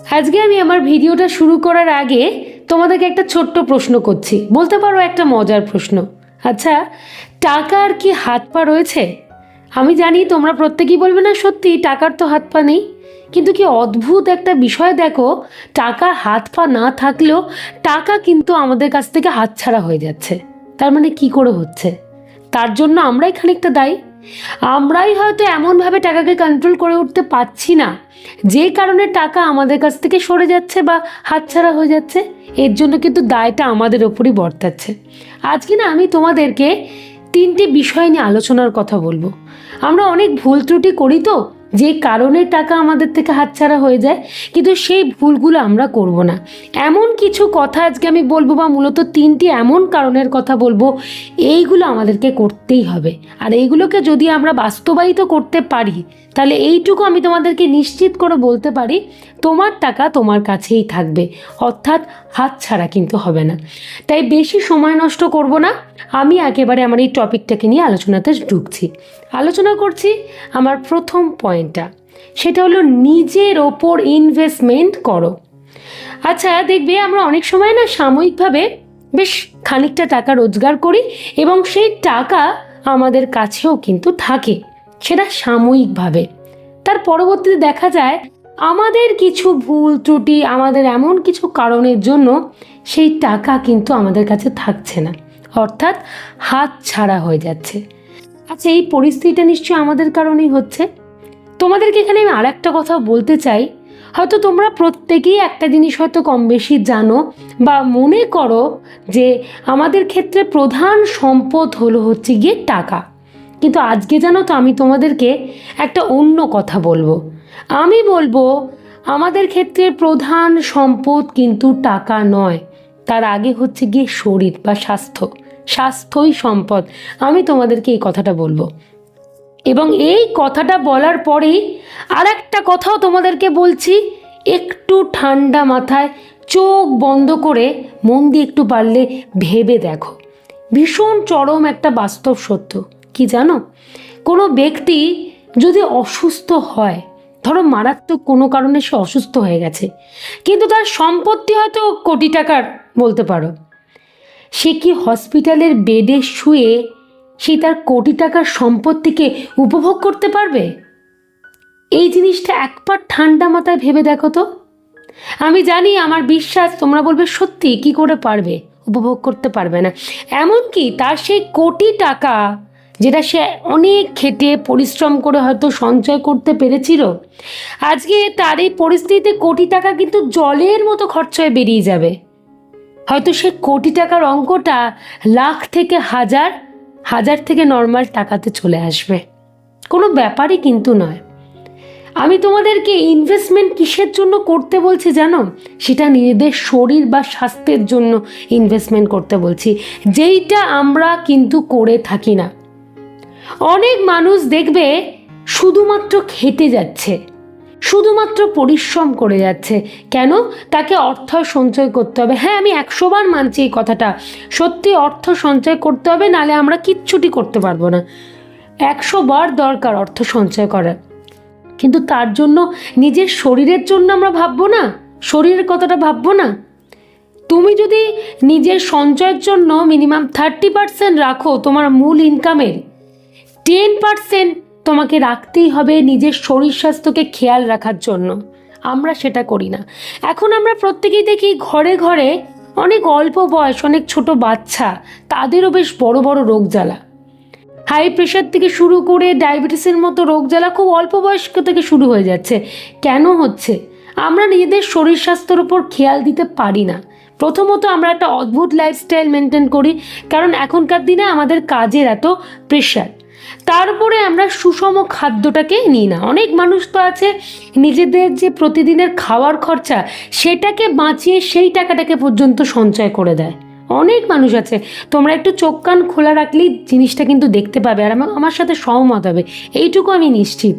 আজকে আমি আমার ভিডিওটা শুরু করার আগে তোমাদেরকে একটা ছোট্ট প্রশ্ন করছি। বলতে পারো একটা মজার প্রশ্ন। আচ্ছা টাকার কি হাত পা রয়েছে? আমি জানি তোমরা প্রত্যেকেই বলবে না সত্যি, টাকার তো হাত পা নেই। কিন্তু কি অদ্ভুত একটা বিষয় দেখো টাকার হাত পা না থাকলেও টাকা কিন্তু আমাদের কাছ থেকে হাতছাড়া হয়ে যাচ্ছে। তার মানে কি করে হচ্ছে? তার জন্য আমরাই খানিকটা দায়ী। আমরাই হয়তো এমনভাবে টাকাকে কন্ট্রোল করে উঠতে পারছি না। যে কারণে টাকা আমাদের কাছ থেকে সরে যাচ্ছে বা হাতছাড়া হয়ে যাচ্ছে, এর জন্য কিন্তু দায়টা আমাদের ওপরই বর্তাচ্ছে। আজকে না আমি তোমাদেরকে তিনটে বিষয় নিয়ে আলোচনার কথা বলব। আমরা অনেক ভুল ত্রুটি করি তো যে কারণে টাকা আমাদের থেকে হাতছাড়া হয়ে যায়, কিন্তু সেই ভুলগুলো আমরা করব না। এমন কিছু কথা আজকে আমি বলব বা মূলত তিনটি এমন কারণের কথা বলব, এইগুলো আমাদেরকে করতেই হবে। আর এইগুলোকে যদি আমরা বাস্তবায়িত করতে পারি, তাহলে এইটুকু আমি তোমাদেরকে নিশ্চিত করে বলতে পারি, তোমার টাকা তোমার কাছেই থাকবে। অর্থাৎ হাত ছাড়া কিন্তু হবে না। তাই বেশি সময় নষ্ট করব না। আমি একেবারে আমার এই টপিকটাকে নিয়ে আলোচনাতে ঢুকছি। আলোচনা করছি আমার প্রথম পয়েন্টটা। সেটা হলো নিজের ওপর ইনভেস্টমেন্ট করো। আচ্ছা দেখবে আমরা অনেক সময় না সাময়িকভাবে বেশ খানিকটা টাকা রোজগার করি এবং সেই টাকা আমাদের কাছেও কিন্তু থাকে। সেটা সাময়িকভাবে। তার পরবর্তীতে দেখা যায় আমাদের কিছু ভুল ত্রুটি, আমাদের এমন কিছু কারণের জন্য সেই টাকা কিন্তু আমাদের কাছে থাকছে না। অর্থাৎ হাত ছাড়া হয়ে যাচ্ছে। আচ্ছা এই পরিস্থিতিটা নিশ্চয়ই আমাদের কারণেই হচ্ছে। তোমাদেরকে এখানে আমি আর একটা কথা বলতে চাই। হয়তো তোমরা প্রত্যেকেই একটা জিনিস হয়তো কম বেশি জানো বা মনে করো যে আমাদের ক্ষেত্রে প্রধান সম্পদ হলো হচ্ছে গিয়ে টাকা। কিন্তু আজকে জানো তো আমি তোমাদেরকে একটা অন্য কথা বলব। আমি বলব, আমাদের ক্ষেত্রে প্রধান সম্পদ কিন্তু টাকা নয়। তার আগে হচ্ছে গিয়ে শরীর বা স্বাস্থ্য। স্বাস্থ্যই সম্পদ। আমি তোমাদেরকে এই কথাটা বলব। এবং এই কথাটা বলার পরেই আর একটা কথাও তোমাদেরকে বলছি, একটু ঠান্ডা মাথায় চোখ বন্ধ করে মন দিয়ে একটু পারলে ভেবে দেখো। ভীষণ চরম একটা বাস্তব সত্য। কি জানো? কোনো ব্যক্তি যদি অসুস্থ হয় ধরো মারাত্মক কোনো কারণে সে অসুস্থ হয়ে গেছে। কিন্তু তার সম্পত্তি হয়তো কোটি টাকার বলতে পারো। সে কি হসপিটালের বেডে শুয়ে সে তার কোটি টাকার সম্পত্তিকে উপভোগ করতে পারবে? এই জিনিসটা একবার ঠান্ডা মাথায় ভেবে দেখো তো। আমি জানি, আমার বিশ্বাস, তোমরা বলবে, সত্যি, কি করে পারবে? উপভোগ করতে পারবে না। এমনকি তার সেই কোটি টাকা যেটা সে অনেক খেটে, পরিশ্রম করে হয়তো সঞ্চয় করতে পেরেছিল। আজকে তার এই পরিস্থিতিতে কোটি টাকা কিন্তু জলের মতো খরচ হয়ে বেরিয়ে যাবে। হয়তো সে কোটি টাকার অঙ্কটা লাখ থেকে হাজার হাজার থেকে নর্মাল টাকাতে চলে আসবে। কোনো ব্যাপারই কিন্তু নয়। আমি তোমাদেরকে ইনভেস্টমেন্ট কিসের জন্য করতে বলছি জানো? সেটা নিজেদের শরীর বা স্বাস্থ্যের জন্য ইনভেস্টমেন্ট করতে বলছি। যেইটা আমরা কিন্তু করে থাকি না। অনেক মানুষ দেখবে শুধুমাত্র খেটে যাচ্ছে, শুধুমাত্র পরিশ্রম করে যাচ্ছে। কেন? তাকে অর্থ সঞ্চয় করতে হবে। হ্যাঁ আমি একশোবার মানছি এই কথাটা। সত্যি অর্থ সঞ্চয় করতে হবে, নালে আমরা কিচ্ছুটি করতে পারব না। একশো বার দরকার অর্থ সঞ্চয় করার। কিন্তু তার জন্য নিজের শরীরের জন্য আমরা ভাববো না? শরীরের কথাটা ভাববো না? তুমি যদি নিজের সঞ্চয়ের জন্য মিনিমাম থার্টি পার্সেন্ট রাখো, তোমার মূল ইনকামের টেন পার্সেন্ট তোমাকে রাখতেই হবে নিজের শরীর স্বাস্থ্যকে খেয়াল রাখার জন্য। আমরা সেটা করি না। এখন আমরা প্রত্যেকেই দেখি ঘরে ঘরে অনেক অল্প বয়স, অনেক ছোট বাচ্চা, তাদেরও বেশ বড় বড় রোগ জ্বালা হাই প্রেশার থেকে শুরু করে ডায়াবেটিসের মতো রোগ জ্বালা খুব অল্প বয়স্ক থেকে শুরু হয়ে যাচ্ছে। কেন হচ্ছে? আমরা নিজেদের শরীর স্বাস্থ্যের উপর খেয়াল দিতে পারি না। প্রথমত আমরা একটা অদ্ভুত লাইফস্টাইল মেনটেন করি, কারণ এখনকার দিনে আমাদের কাজের এত প্রেশার তারপরে আমরা সুষম খাদ্যটাকে নিই না। অনেক মানুষ তো আছে, নিজেদের যে প্রতিদিনের খাওয়ার খরচা, সেটাকে বাঁচিয়ে সেই টাকাটাকে পর্যন্ত সঞ্চয় করে দেয়। অনেক মানুষ আছে, তোমরা একটু চোখ কান খোলা রাখলেই জিনিসটা কিন্তু দেখতে পাবে আর আমা- আমার সাথে সহমত হবে, এইটুকু আমি নিশ্চিত।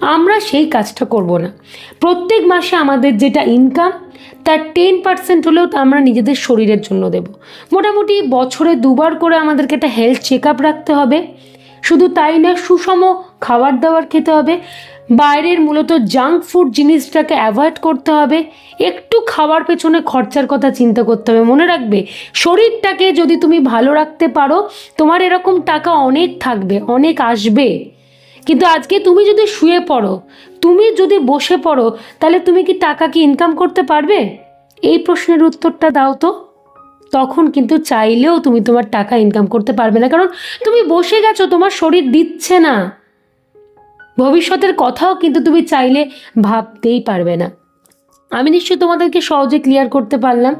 আমরা সেই কাজটা করব না। প্রত্যেক মাসে আমাদের যেটা ইনকাম তার টেন পার্সেন্ট হলেও তা আমরা নিজেদের শরীরের জন্য দেব। মোটামুটি বছরে দুবার করে আমাদেরকে একটা হেলথ চেক আপ রাখতে হবে। শুধু তাই না, সুষম খাবার দাবার খেতে হবে। বাইরের মূলত জাঙ্ক ফুড জিনিসটাকে অ্যাভয়েড করতে হবে। একটু খাওয়ার পেছনে খরচার কথা চিন্তা করতে হবে। মনে রাখবে, শরীরটাকে যদি তুমি ভালো রাখতে পারো, তোমার এরকম টাকা অনেক থাকবে, অনেক আসবে। কিন্তু আজকে তুমি যদি শুয়ে পড়ো, তুমি যদি বসে পড়ো, তাহলে তুমি কি টাকা কি ইনকাম করতে পারবে? এই প্রশ্নের উত্তরটা দাও তো। তখন কিন্তু চাইলেও তুমি তোমার টাকা ইনকাম করতে পারবে না। কারণ তুমি বসে গেছো, তোমার শরীর দিচ্ছে না। ভবিষ্যতের কথাও কিন্তু তুমি চাইলে ভাবতেই পারবে না। আমি নিশ্চয়ই তোমাদেরকে সহজে ক্লিয়ার করতে পারলাম।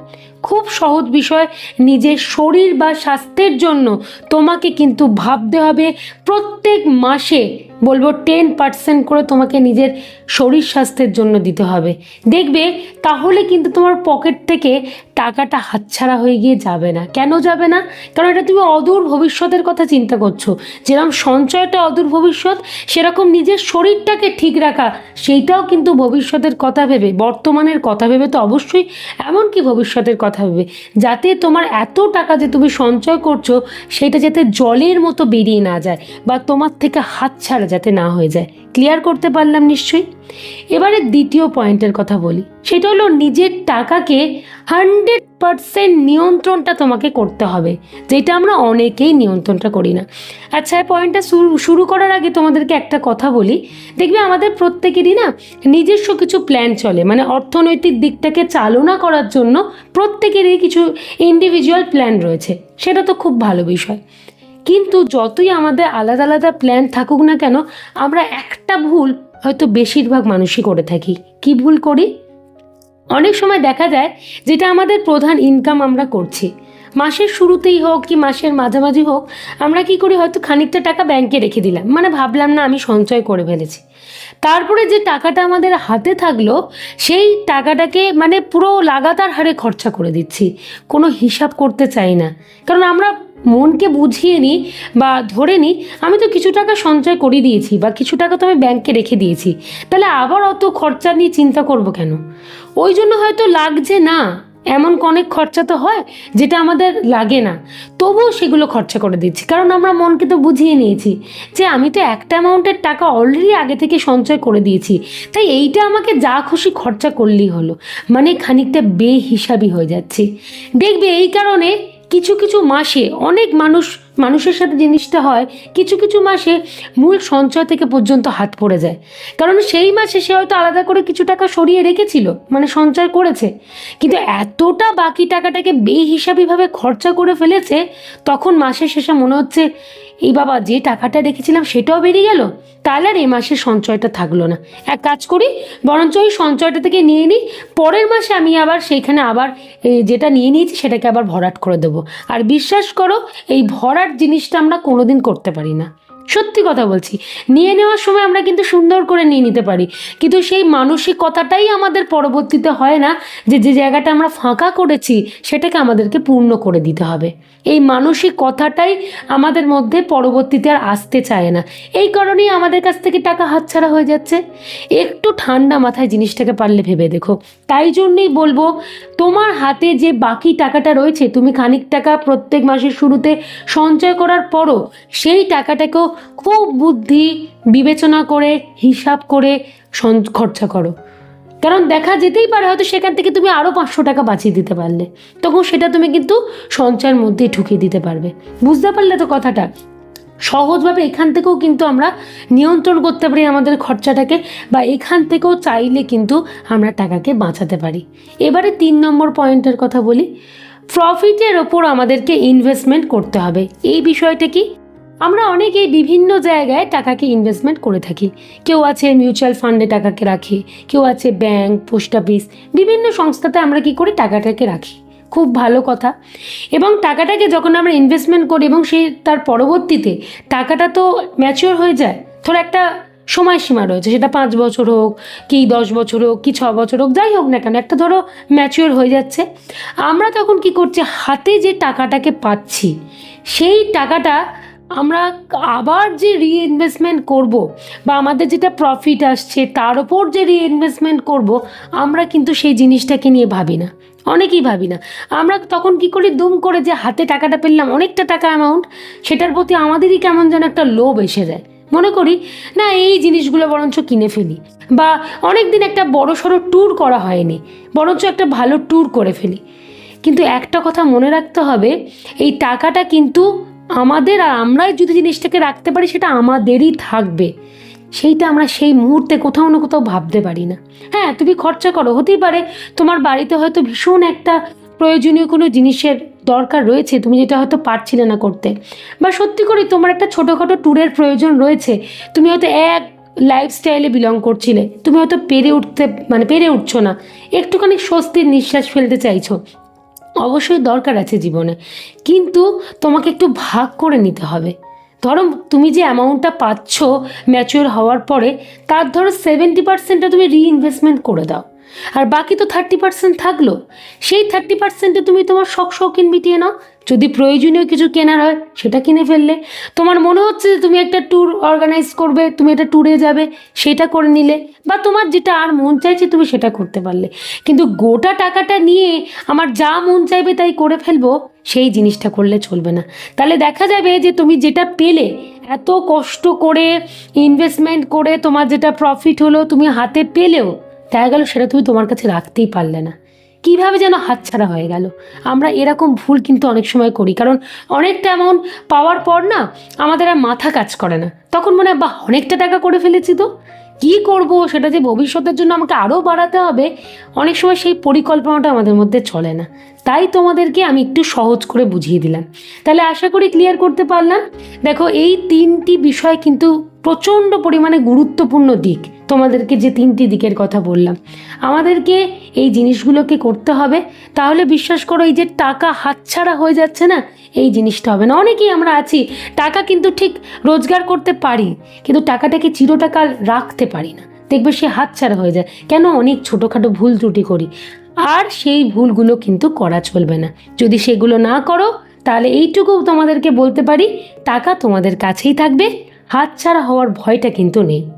খুব সহজ বিষয়, নিজের শরীর বা স্বাস্থ্যের জন্য তোমাকে কিন্তু ভাবতে হবে প্রত্যেক মাসে বলব টেন পার্সেন্ট করে তোমাকে নিজের শরীর স্বাস্থ্যের জন্য দিতে হবে। দেখবে তাহলে কিন্তু তোমার পকেট থেকে টাকাটা হাতছাড়া হয়ে গিয়ে যাবে না। কেন যাবে না? কারণ এটা তুমি অদূর ভবিষ্যতের কথা চিন্তা করছ। যেরকম সঞ্চয়টা অদূর ভবিষ্যৎ, সেরকম নিজের শরীরটাকে ঠিক রাখা, সেইটাও কিন্তু ভবিষ্যতের কথা ভেবে, বর্তমানের কথা ভেবে তো অবশ্যই, এমনকি ভবিষ্যতের কথা ভেবে। যাতে তোমার এত টাকা যে তুমি সঞ্চয় করছ, সেটা যাতে জলের মতো বেরিয়ে না যায় বা তোমার থেকে হাত ছাড়া যাতে না হয়ে যায়। ক্লিয়ার করতে পারলাম নিশ্চয়ই? এবারে দ্বিতীয় পয়েন্টের কথা বলি। সেটা হলো নিজের টাকাকে হান্ড্রেড পারসেন্ট নিয়ন্ত্রণটা তোমাকে করতে হবে, যেটা আমরা অনেকেই নিয়ন্ত্রণটা করি না। আচ্ছা পয়েন্টটা শুরু শুরু করার আগে তোমাদেরকে একটা কথা বলি। দেখবে আমাদের প্রত্যেকেরই না নিজস্ব কিছু প্ল্যান চলে মানে অর্থনৈতিক দিকটাকে চালনা করার জন্য প্রত্যেকেরই কিছু ইন্ডিভিজুয়াল প্ল্যান রয়েছে, সেটা তো খুব ভালো বিষয়। কিন্তু যতই আমাদের আলাদা আলাদা প্ল্যান থাকুক না কেন, আমরা একটা ভুল হয়তো বেশিরভাগ মানুষই করে থাকি। কি ভুল করি? অনেক সময় দেখা যায় যেটা আমাদের প্রধান ইনকাম আমরা করছি। মাসের শুরুতেই হোক কি মাসের মাঝামাঝি হোক, আমরা কি করি হয়তো খানিকটা টাকা ব্যাংকে রেখে দিলাম। মানে ভাবলাম না আমি সঞ্চয় করে ফেলেছি। তারপরে যে টাকাটা আমাদের হাতে থাকল, সেই টাকাটাকে মানে পুরো লাগাতার হারে খরচা করে দিচ্ছি। কোনো হিসাব করতে চাই না। কারণ আমরা মনকে বুঝিয়ে নিই বা ধরে নিই আমি তো কিছু টাকা সঞ্চয় করে দিয়েছি বা কিছু টাকা তো আমি ব্যাংকে রেখে দিয়েছি। তাহলে আবার অত খরচা নিয়ে চিন্তা করব কেন? ওই জন্য হয়তো লাগছে না, এমন অনেক খরচা তো হয় যেটা আমাদের লাগে না। তবুও সেগুলো খরচা করে দিচ্ছি, কারণ আমরা মনকে তো বুঝিয়ে নিয়েছি যে আমি তো একটা অ্যামাউন্টের টাকা অলরেডি আগে থেকে সঞ্চয় করে দিয়েছি। তাই এইটা আমাকে যা খুশি খরচা করলেই হলো মানে খানিকটা বেহিসাবি হয়ে যাচ্ছে। দেখবে এই কারণে কিছু কিছু মাসে অনেক মানুষ, মানুষের সাথে জিনিসটা হয়, কিছু কিছু মাসে মূল সঞ্চয় থেকে পর্যন্ত হাত পড়ে যায়। কারণ সেই মাসে সে হয়তো আলাদা করে কিছু টাকা সরিয়ে রেখেছিল মানে সঞ্চয় করেছে। কিন্তু এতটা বাকি টাকাটাকে বেহিসাবিভাবে খরচা করে ফেলেছে, তখন মাসের শেষে মনে হচ্ছে এই বাবা, যে টাকাটা রেখেছিলাম সেটাও বেরিয়ে গেল? তাহলে আর এ মাসের সঞ্চয়টা থাকল না। এক কাজ করি, বরঞ্চ ওই সঞ্চয়টা থেকে নিয়ে নিই, পরের মাসে আমি আবার সেইখানে আবার যেটা নিয়ে নিয়েছি সেটাকে আবার ভরাট করে দেবো। আর বিশ্বাস করো, এই ভরাট জিনিসটা আমরা কোনোদিন করতে পারি না। সত্যি কথা বলছি। নিয়ে নেওয়ার সময় আমরা কিন্তু সুন্দর করে নিয়ে নিতে পারি। কিন্তু সেই মানসিকতাটাই আমাদের পরবর্তীতে হয় না যে যে জায়গাটা আমরা ফাঁকা করেছি, সেটাকে আমাদেরকে পূর্ণ করে দিতে হবে। এই মানসিক কথাটাই আমাদের মধ্যে পরবর্তীতে আর আসতে চায় না। এই কারণেই আমাদের কাছ থেকে টাকা হাতছাড়া হয়ে যাচ্ছে। একটু ঠান্ডা মাথায় জিনিসটাকে পারলে ভেবে দেখো। তাই জন্যেই বলব, তোমার হাতে যে বাকি টাকাটা রয়েছে, তুমি খানিক টাকা প্রত্যেক মাসের শুরুতে সঞ্চয় করার পরও সেই টাকাটাকেও খুব বুদ্ধি, বিবেচনা করে, হিসাব করে খরচা করো। কারণ দেখা যেতেই পারে হয়তো সেখান থেকে তুমি আরও পাঁচশো টাকা বাঁচিয়ে দিতে পারলে। তখন সেটা তুমি কিন্তু সঞ্চয়ের মধ্যেই ঢুকিয়ে দিতে পারবে। বুঝতে পারলে তো কথাটা? সহজভাবে এখান থেকেও কিন্তু আমরা নিয়ন্ত্রণ করতে পারি আমাদের খরচাটাকে বা এখান থেকেও চাইলে কিন্তু আমরা টাকাকে বাঁচাতে পারি। এবারে তিন নম্বর পয়েন্টের কথা বলি। প্রফিটের ওপর আমাদেরকে ইনভেস্টমেন্ট করতে হবে। এই বিষয়টা কি? আমরা অনেকেই বিভিন্ন জায়গায় টাকাকে ইনভেস্টমেন্ট করে থাকি। কেউ আছে মিউচুয়াল ফান্ডে টাকাকে রাখে, কেউ আছে ব্যাংক পোস্ট অফিস বিভিন্ন সংস্থাতে আমরা কি করি? টাকাটাকে রাখি। খুব ভালো কথা। এবং টাকাটাকে যখন আমরা ইনভেস্টমেন্ট করি এবং সেই তার পরবর্তীতে টাকাটা তো ম্যাচিওর হয়ে যায়, ধর একটা সময়সীমা রয়েছে, সেটা পাঁচ বছর হোক কি দশ বছর হোক কি ছ বছর হোক, যাই হোক না কেন, একটা ধরো ম্যাচিওর হয়ে যাচ্ছে। আমরা তখন কি করছি? হাতে যে টাকাটাকে পাচ্ছি, সেই টাকাটা আমরা আবার যে রিইনভেস্টমেন্ট করব বা আমাদের যেটা প্রফিট আসছে, তার ওপর যে রিইনভেস্টমেন্ট করব, আমরা কিন্তু সেই জিনিসটাকে নিয়ে ভাবি না। অনেকেই ভাবি না। আমরা তখন কি করি, দুম করে যে হাতে টাকাটা পেলাম, অনেকটা টাকা অ্যামাউন্ট সেটার প্রতি আমাদেরই কেমন যেন একটা লোভ এসে যায়। মনে করি, না, এই জিনিসগুলো বরঞ্চ কিনে ফেলি। বা অনেক দিন একটা বড় সড়ো ট্যুর করা হয়নি, বরঞ্চ একটা ভালো ট্যুর করে ফেলি। কিন্তু একটা কথা মনে রাখতে হবে, এই টাকাটা কিন্তু আমাদের আর আমরাই যদি জিনিসটাকে রাখতে পারি, সেটা আমাদেরই থাকবে। সেইটা আমরা সেই মুহূর্তে কোথাও না কোথাও ভাবতে পারি না। হ্যাঁ তুমি খরচা করো, হতেই পারে তোমার বাড়িতে হয়তো ভীষণ একটা প্রয়োজনীয় কোনো জিনিসের দরকার রয়েছে, তুমি যেটা হয়তো পারছিলে না করতে। বা সত্যি করে তোমার একটা ছোটোখাটো ট্যুরের প্রয়োজন রয়েছে, তুমি হয়তো এক লাইফস্টাইলে বিলং করছিলে, তুমি হয়তো পেরে উঠতে মানে পেরে উঠছো না। একটুখানি স্বস্তির নিঃশ্বাস ফেলতে চাইছো। অবশ্যই দরকার আছে জীবনে। কিন্তু তোমাকে একটু ভাগ করে নিতে হবে। ধরো তুমি যে অ্যামাউন্টটা পাচ্ছ ম্যাচিওর হওয়ার পরে, তার ধরো সেভেন্টি পার্সেন্টটা তুমি রিইনভেস্টমেন্ট করে দাও। আর বাকি তো থার্টি পার্সেন্ট থাকল। সেই থার্টি পার্সেন্টে তুমি তোমার শখ শৌখিন মিটিয়ে নাও। যদি প্রয়োজনীয় কিছু কেনার হয়, সেটা কিনে ফেললে। তোমার মনে হচ্ছে যে তুমি একটা ট্যুর অর্গানাইজ করবে, তুমি একটা ট্যুরে যাবে, সেটা করে নিলে। বা তোমার যেটা আর মন চাইছে, তুমি সেটা করতে পারলে। কিন্তু গোটা টাকাটা নিয়ে আমার যা মন চাইবে তাই করে ফেলব, সেই জিনিসটা করলে চলবে না। তাহলে দেখা যাবে যে তুমি যেটা পেলে, এত কষ্ট করে ইনভেস্টমেন্ট করে তোমার যেটা প্রফিট হলো, তুমি হাতে পেলেও দেখা গেল সেটা তুমি তোমার কাছে রাখতেই পারলে না। কীভাবে যেন হাতছাড়া হয়ে গেল। আমরা এরকম ভুল কিন্তু অনেক সময় করি, কারণ অনেকটা এমন পাওয়ার পর না আমাদের আর মাথা কাজ করে না। তখন মনে হয় বা অনেকটা টাকা করে ফেলেছি তো। কি করব সেটা যে ভবিষ্যতের জন্য আমাকে আরও বাড়াতে হবে, অনেক সময় সেই পরিকল্পনাটা আমাদের মধ্যে চলে না। তাই তোমাদেরকে আমি একটু সহজ করে বুঝিয়ে দিলাম। তাহলে আশা করি ক্লিয়ার করতে পারলাম। দেখো, এই তিনটি বিষয় কিন্তু প্রচণ্ড পরিমাণে গুরুত্বপূর্ণ দিক। তোমাদেরকে যে তিনটি দিকের কথা বললাম। আমাদেরকে এই জিনিসগুলোকে করতে হবে। তাহলে বিশ্বাস করো, এই যে টাকা হাতছাড়া হয়ে যাচ্ছে না, এই জিনিসটা হবে না। অনেকেই আমরা আছি, টাকা কিন্তু ঠিক রোজগার করতে পারি, কিন্তু টাকাটাকে চিরটাকাল রাখতে পারি না। দেখবে সে হাতছাড়া হয়ে যায়। কেন? অনেক ছোটোখাটো ভুল ত্রুটি করি। আর সেই ভুলগুলো কিন্তু করা চলবে না। যদি সেগুলো না করো, তাহলে এইটুকু তোমাদেরকে বলতে পারি, টাকা তোমাদের কাছেই থাকবে। হাতছাড়া হওয়ার ভয়টা কিন্তু নেই।